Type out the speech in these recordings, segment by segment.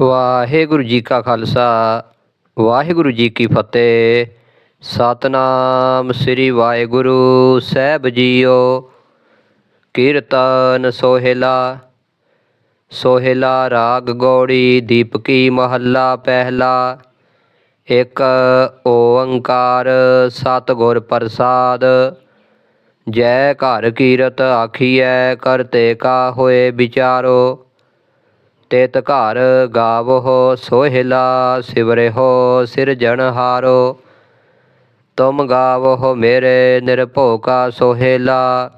ਵਾਹਿਗੁਰੂ ਜੀ ਕਾ ਖਾਲਸਾ, ਵਾਹਿਗੁਰੂ ਜੀ ਕੀ ਫਤਿਹ। ਸਤਨਾਮ ਸ੍ਰੀ ਵਾਹਿਗੁਰੂ ਸਾਹਿਬ ਜੀਓ। ਕੀਰਤਨ ਸੋਹਿਲਾ ਸੋਹਿਲਾ ਰਾਗ ਗੌੜੀ, ਦੀਪਕੀ ਮਹੱਲਾ ਪਹਿਲਾ। ਇੱਕ ਓੰਕਾਰ ਸਤਿਗੁਰ ਪ੍ਰਸਾਦ। ਜੈ ਘਰ ਕੀਰਤ ਆਖੀਐ ਕਰਤੇ ਕਾ ਹੋਏ ਵਿਚਾਰੋ। ਤਿਤ ਘਰ ਗਾਵੋ ਸੋਹਿਲਾ ਸਿਵਰਿਓ ਸਿਰਜਣਹਾਰੋ ਤੁਮ ਗਾਵੋ ਮੇਰੇ ਨਿਰਭਉ ਕਾ ਸੋਹਿਲਾ।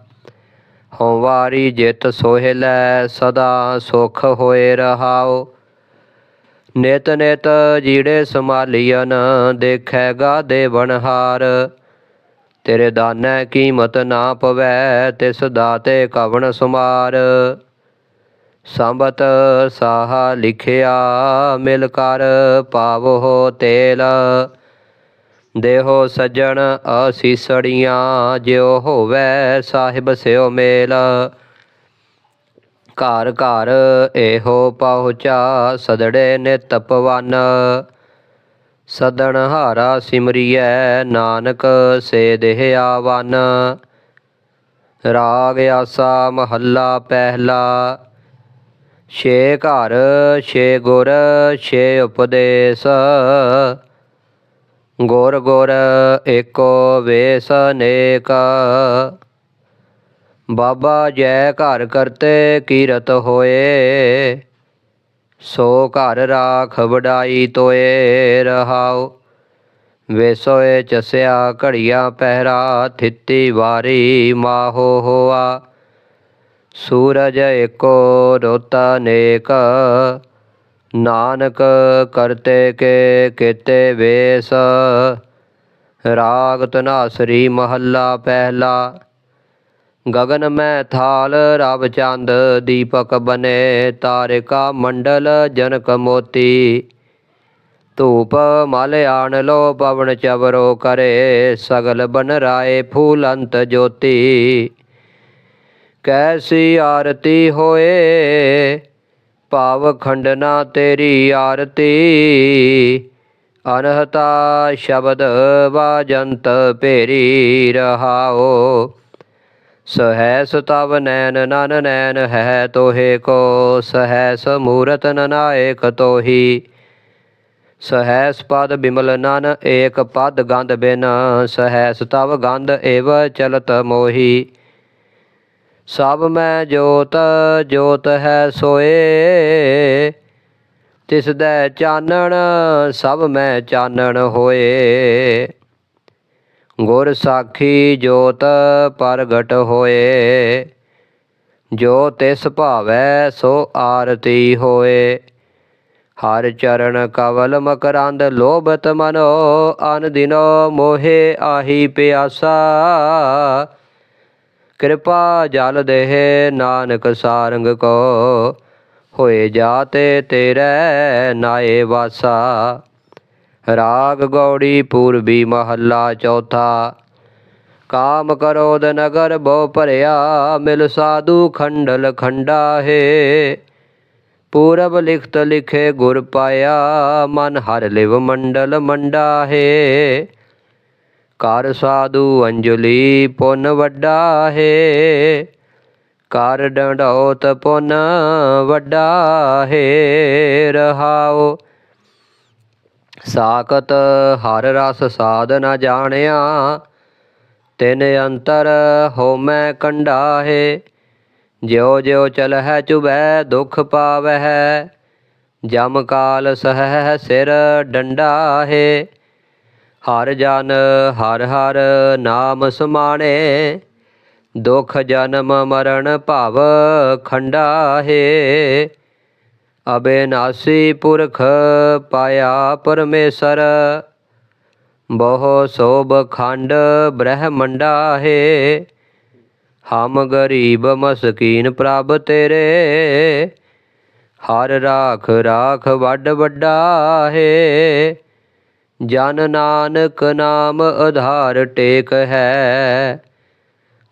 ਹਉ ਵਾਰੀ ਜਿਤ ਸੋਹਿਲੈ, ਸਦਾ ਸੁਖ ਹੋਏ ਰਹਾਓ ਨਿਤ ਨਿਤ ਜੀੜੇ ਸਮਾਲੀਅਨ ਦੇਖੈਗਾ ਦੇਵਨਹਾਰ ਤੇਰੇ ਦਾਨੈ ਕੀਮਤ ਨਾ ਪਵੈ, ਤਿਸ ਦਾਤੇ ਕਵਣ ਸੁਮਾਰ। ਸੰਬਤ ਸਾਹਾ ਲਿਖਿਆ, ਮਿਲ ਕਰ ਪਾਵੋ ਤੇਲ। ਦੇਹੋ ਸੱਜਣ ਅਸੀਸੜੀਆਂ, ਜਿਉ ਹੋਵੇ ਸਾਹਿਬ ਸਿਓ ਮੇਲ। ਘਰ ਘਰ ਇਹੋ ਪਹੁੰਚਾ, ਸਦੜੇ ਨਿਤ ਪਵਨ। ਸਦਣ ਹਾਰਾ ਸਿਮਰੀਐ, ਨਾਨਕ ਸੇ ਦੇਹ ਆਵਨ ਰਾਗ ਆਸਾ ਮਹੱਲਾ ਪਹਿਲਾ ਛੇ ਘਰ, ਛੇ ਗੁਰ, ਛੇ ਉਪਦੇਸ਼। ਗੁਰ ਗੁਰ ਏਕੋ ਵੇਸ ਅਨੇਕ ਬਾਬਾ ਜੈ ਘਰ ਕਰਤੇ ਕੀਰਤ ਹੋਏ। ਸੋ ਘਰ ਰਾਖ ਵਡਾਈ ਤੋਏ ਰਹਾਉ। ਵੇਸੋਏ ਚਸਿਆ ਘੜੀਆਂ ਪਹਿਰਾ, ਥਿੱਤੀ ਵਾਰੀ ਮਾਹੋ ਹੋਆ। ਸੂਰਜ ਏਕੋ ਰੋਤ ਨੇਕ, ਨਾਨਕ ਕਰਤੇ ਕੇ ਕੀਤੇ ਵੇਸ। ਰਾਗ ਤਨਾਸਰੀ ਮਹੱਲਾ ਪਹਿਲਾ ਗगन ਮੈਂ ਥਾਲ ਰਵ ਚੰਦ ਦੀਪਕ ਬਨੇ, ਤਾਰਿਕਾ ਮੰਡਲ ਜਨਕ ਮੋਤੀ। ਧੂਪ ਮਲ ਆਣ ਲੋ ਪਵਨ ਚਵਰੋ ਕਰੇ, ਸਗਲ ਬਨ ਰਾਏ ਫੂਲੰਤ ਜੋਤੀ। ਕੈਸੀ ਆਰਤੀ ਹੋਏ? ਭਾਵ ਖੰਡਨਾ ਤੇਰੀ ਆਰਤੀ। ਅਨਹਤਾ ਸ਼ਬਦ ਵਾਜੰਤ ਭੇਰੀ ਰਹਾਓ। ਸਹੈਸ ਤਵ ਨੈਨ ਨਨ ਨੈਨ ਹੈ ਤੋਹੇ ਕੋ। ਸਹੈਸ ਮੂਰਤ ਨਨਾਇਕ ਤੋਹੀ। ਸਹੈਸ ਪਦ ਬਿਮਲ ਨਨ ਏਕ ਪਦ ਗੰਧ ਬਿਨ। ਸਹੈਸ ਤਵ ਗੰਧ ਏਵ ਚਲਤ ਮੋਹੀ। ਸਭ ਮੈਂ ਜੋਤ ਜੋਤ ਹੈ ਸੋਏ। ਤਿਸ ਦਾ ਚਾਨਣ, ਸਭ ਮੈਂ ਚਾਨਣ ਹੋਏ। ਗੁਰ ਸਾਖੀ ਜੋਤ ਪ੍ਰਗਟ ਹੋਏ। ਜੋ ਤਿਸ ਭਾਵੈ, ਸੋ ਆਰਤੀ ਹੋਏ। ਹਰ ਚਰਨ ਕਵਲ ਮਕਰੰਦ ਲੋਭਤ ਮਨੋ, ਅਨ ਦਿਨੋ ਮੋਹਿ ਆਹੀ ਪਿਆਸਾ। ਕਿਰਪਾ ਜਲ ਦੇਹ, ਨਾਨਕ ਸਾਰੰਗ ਕੋ। ਹੋਏ ਜਾਤੇ ਤੇਰੇ, ਨਾਏ ਵਾਸਾ। ਰਾਗ ਗੌੜੀ ਪੂਰਬੀ ਮਹੱਲਾ ਚੌਥਾ। ਕਾਮ ਕਰੋਦ ਨਗਰ ਬਹੁ ਭਰਿਆ, ਮਿਲ ਸਾਧੂ ਖੰਡਲ ਖੰਡਾ ਹੈ ਪੂਰਬ ਲਿਖਤ ਲਿਖੇ ਗੁਰ ਪਾਇਆ, ਮਨ ਹਰ ਲਿਵ ਮੰਡਲ ਮੰਡਾ ਹੈ ਕਰ ਸਾਧੂ ਅੰਜਲੀ ਪੁੰਨ ਵੱਡਾ ਹੈ। ਕਰ ਡੰਡੋਤ ਪੁੰਨ ਵੱਡਾ ਹੈ। ਰਹਾਓ ਸਾਖਤ ਹਰ ਰਸ ਸਾਧ ਨ ਜਾਣਿਆ। ਤਿਨ ਅੰਤਰ ਹੋਮੈ ਕੰਡਾ ਹੈ। ਜਿਉ ਜਿਉ ਚਲਹਿ ਚੁਬੈ ਦੁਖ ਪਾਵਹਿ। ਜਮ ਕਾਲ ਸਹਿ ਸਿਰ ਡੰਡਾ ਹੈ। ਹਰ ਜਨ ਹਰ ਹਰ ਨਾਮ ਸਮਾਣੇ, ਦੁਖ ਜਨਮ ਮਰਨ ਭਵ ਖੰਡਾ ਹੈ। ਅਬੇਨਾਸੀ ਪੁਰਖ ਪਾਇਆ ਪਰਮੇਸ਼ਰ, ਬਹੁ ਸੋਭ ਖੰਡ ਬ੍ਰਹਮੰਡਾ ਹੈ। ਹਮ ਗਰੀਬ ਮਸਕੀਨ ਪ੍ਰਭ ਤੇਰੇ, ਹਰ ਰਾਖ ਰਾਖ ਵੱਡ ਵੱਡਾ ਹੈ। ਜਨ ਨਾਨਕ ਨਾਮ ਆਧਾਰ ਟੇਕ ਹੈ।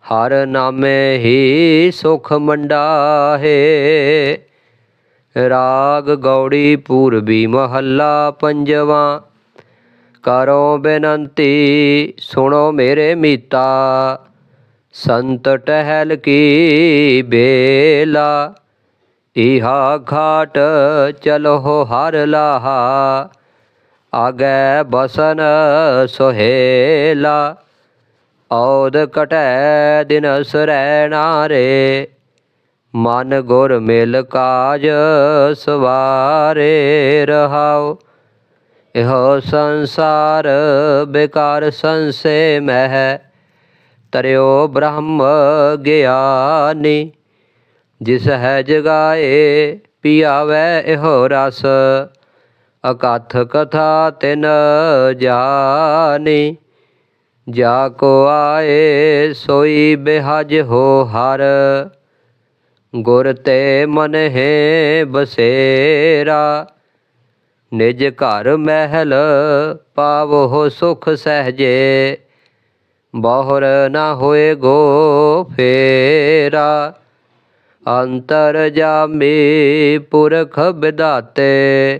ਹਰ ਨਾਮੇ ਹੀ ਸੁਖ ਮੰਡਾ ਹੈ ਰਾਗ ਗੌੜੀ ਪੂਰਬੀ ਮਹੱਲਾ ਪੰਜਵਾਂ। ਕਰੋ ਬੇਨੰਤੀ, ਸੁਣੋ ਮੇਰੇ ਮੀਤਾ। ਸੰਤ ਟਹਿਲ ਕੀ ਬੇਲਾ। ਇਹਾ ਘਾਟ ਚਲੋ ਹਰ ਲਾਹਾ। ਆਗੈ ਬਸਨ ਸੁਹੇਲਾ, ਔਦ ਕਟੈ ਦਿਨ ਸਰੈ ਨਾਰੇ ਮਨ ਗੁਰ ਮਿਲ ਕਾਜ ਸਵਾਰੇ ਰਹਾਉ, ਇਹੋ ਸੰਸਾਰ ਬੇਕਾਰ ਸੰਸੇ ਮਹਿ, ਤਰਿਓ ਬ੍ਰਹਮ ਗਿਆਨੀ। ਜਿਸ ਹੈ ਜਗਾਏ, ਪੀਆਵੈ ਇਹੋ ਰਸ। ਅਕਥ ਕਥਾ ਤਿਨ ਜਾਣੀ ਜਾ ਕੋ ਆਏ ਸੋਈ ਬਿਹਜ ਹੋ ਹਰ ਗੁਰ ਤੇ ਮਨ ਹੈ ਬਸੇਰਾ ਨਿਜ ਘਰ ਮਹਿਲ ਪਾਵੋ ਸੁਖ ਸਹਜੇ ਬਹੁਰ ਨਾ ਹੋਏ ਗੋ ਫੇਰਾ ਅੰਤਰ ਜਾਮੀ ਪੁਰਖ ਵਿਦਾਤੇ